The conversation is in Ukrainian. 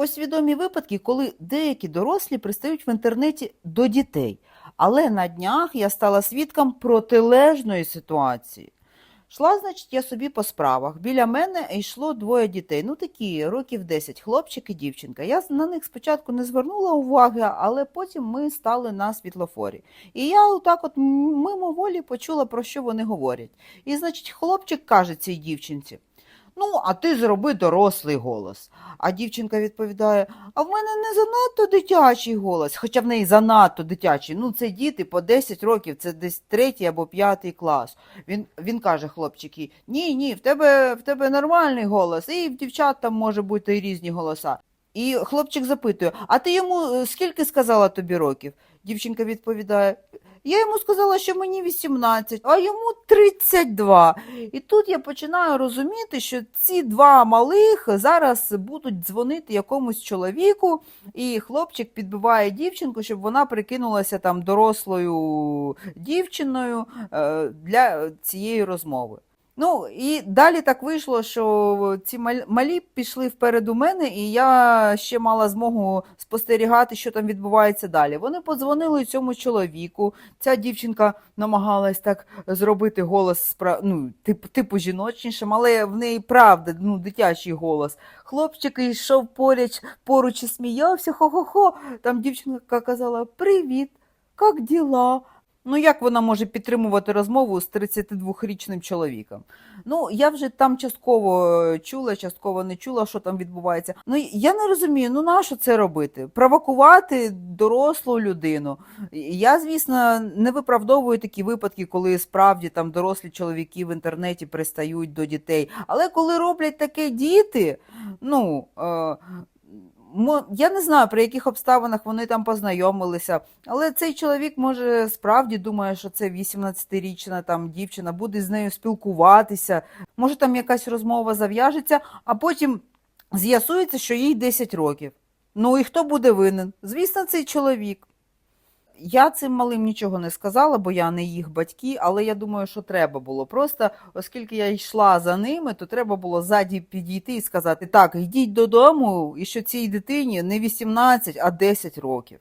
Ось відомі випадки, коли деякі дорослі пристають в інтернеті до дітей. Але на днях я стала свідком протилежної ситуації. Шла, значить, я собі по справах. Біля мене йшло двоє дітей. Ну такі, років 10, хлопчик і дівчинка. Я на них спочатку не звернула уваги, але потім ми стали на світлофорі. І я отак от мимоволі почула, про що вони говорять. І, значить, хлопчик каже цій дівчинці: Ну, а ти зроби дорослий голос. А дівчинка відповідає: А в мене не занадто дитячий голос, хоча в неї занадто дитячий. Ну, це діти по 10 років, це десь третій або п'ятий клас. Він, він каже хлопчики: Ні, ні, в тебе, в тебе нормальний голос, і в дівчат там може бути і різні голоса. І хлопчик запитує: А ти йому е, скільки сказала тобі років? Дівчинка відповідає: Я йому сказала, що мені 18, а йому 32. І тут я починаю розуміти, що ці два малих зараз будуть дзвонити якомусь чоловіку, і хлопчик підбиває дівчинку, щоб вона прикинулася там дорослою дівчиною е, для цієї розмови. Ну і далі так вийшло, що ці мал- малі пішли впереду мене, і я ще мала змогу спостерігати, що там відбувається далі. Вони подзвонили цьому чоловіку. Ця дівчинка намагалась так зробити голос ну, типу, типу жіночнішим, але в неї правда, ну, дитячий голос. Хлопчик йшов поруч, поруч і сміявся, хо-хо-хо. Там дівчинка казала: Привіт, як діла? Ну, як вона може підтримувати розмову з 32-річним чоловіком? Ну, я вже там частково е, чула, частково не чула, що там відбувається. Ну, я не розумію, ну нащо це робити? Провокувати дорослу людину. Я, звісно, не виправдовую такі випадки, коли справді там дорослі чоловіки в інтернеті пристають до дітей. Але коли роблять таке діти, ну. Е, Мо- Я не знаю, при яких обставинах вони там познайомилися, але цей чоловік, може, справді думає, що це 18-річна там дівчина, буде з нею спілкуватися, може там якась розмова зав'яжеться, а потім з'ясується, що їй 10 років. Ну і хто буде винен? Звісно, цей чоловік. Я цим малим нічого не сказала, бо я не їх батьки, але я думаю, що треба було. Просто, оскільки я йшла за ними, то треба було ззаді підійти і сказати: так, йдіть додому, і що цій дитині не 18, а 10 років.